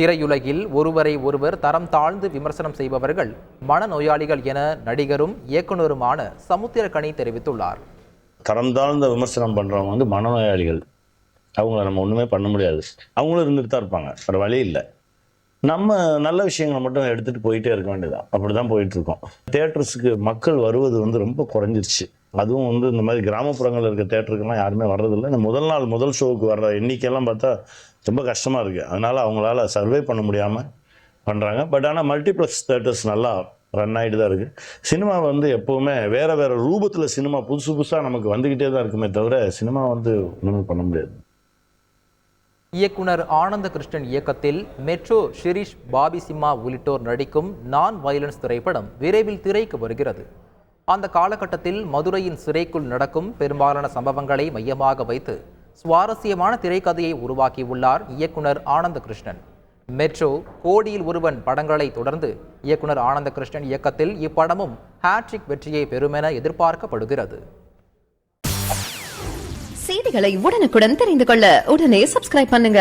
திரையுலகில் ஒருவரை ஒருவர் தரம் தாழ்ந்து விமர்சனம் செய்பவர்கள் மனநோயாளிகள் என நடிகரும் இயக்குனருமான சமுத்திரக்கணி தெரிவித்துள்ளார். தரம் தாழ்ந்த விமர்சனம் பண்றவங்க வந்து மனநோயாளிகள். அவங்கள நம்ம ஒண்ணுமே பண்ண முடியாது. அவங்களும் இருந்துட்டு தான் இருப்பாங்க. வேற வழி இல்லை. நம்ம நல்ல விஷயங்களை மட்டும் எடுத்துட்டு போயிட்டே இருக்க வேண்டியதான் அப்படிதான் போயிட்டு இருக்கோம். தேட்டர்ஸுக்கு மக்கள் வருவது வந்து ரொம்ப குறைஞ்சிருச்சு. அதுவும் வந்து இந்த மாதிரி கிராமப்புறங்களில் இருக்க தேட்டருக்கெல்லாம் யாருமே வர்றதில்லை. இந்த முதல் நாள் முதல் ஷோவுக்கு வர்ற எண்ணிக்கையெல்லாம் பார்த்தா ரொம்ப கஷ்டமாக இருக்குது அதனால் அவங்களால சர்வே பண்ண முடியாமல் பண்ணுறாங்க பட் ஆனால் மல்டிப்ளெக்ஸ் தேட்டர்ஸ் நல்லா ரன் ஆகிட்டு தான் இருக்குது சினிமா வந்து எப்போவுமே வேறு வேறு ரூபத்தில் சினிமா புதுசு புதுசாக நமக்கு வந்துக்கிட்டே தான் இருக்குமே தவிர சினிமா வந்து ஒன்றுமே பண்ண முடியாது. இயக்குனர் ஆனந்த கிருஷ்ணன் இயக்கத்தில் மெட்ரோ ஷிரீஷ் பாபி சிம்மா உள்ளிட்டோர் நடிக்கும் நான் வயலன்ஸ் திரைப்படம் விரைவில் திரைக்கு வருகிறது. அந்த காலகட்டத்தில் மதுரையின் சிறைக்குள் நடக்கும் பெரும்பாலான சம்பவங்களை மையமாக வைத்து சுவாரஸ்யமான திரைக்கதையை உருவாக்கியுள்ளார் இயக்குனர் ஆனந்த கிருஷ்ணன் மெட்ரோ கோடியில் ஒருவன் படங்களை தொடர்ந்து இயக்குனர் ஆனந்த கிருஷ்ணன் இயக்கத்தில் இப்படமும் ஹேட்ரிக் வெற்றியை பெறுமென எதிர்பார்க்கப்படுகிறது. செய்திகளை உடனுக்குடன் தெரிந்து கொள்ள உடனே சப்ஸ்கிரைப் பண்ணுங்க.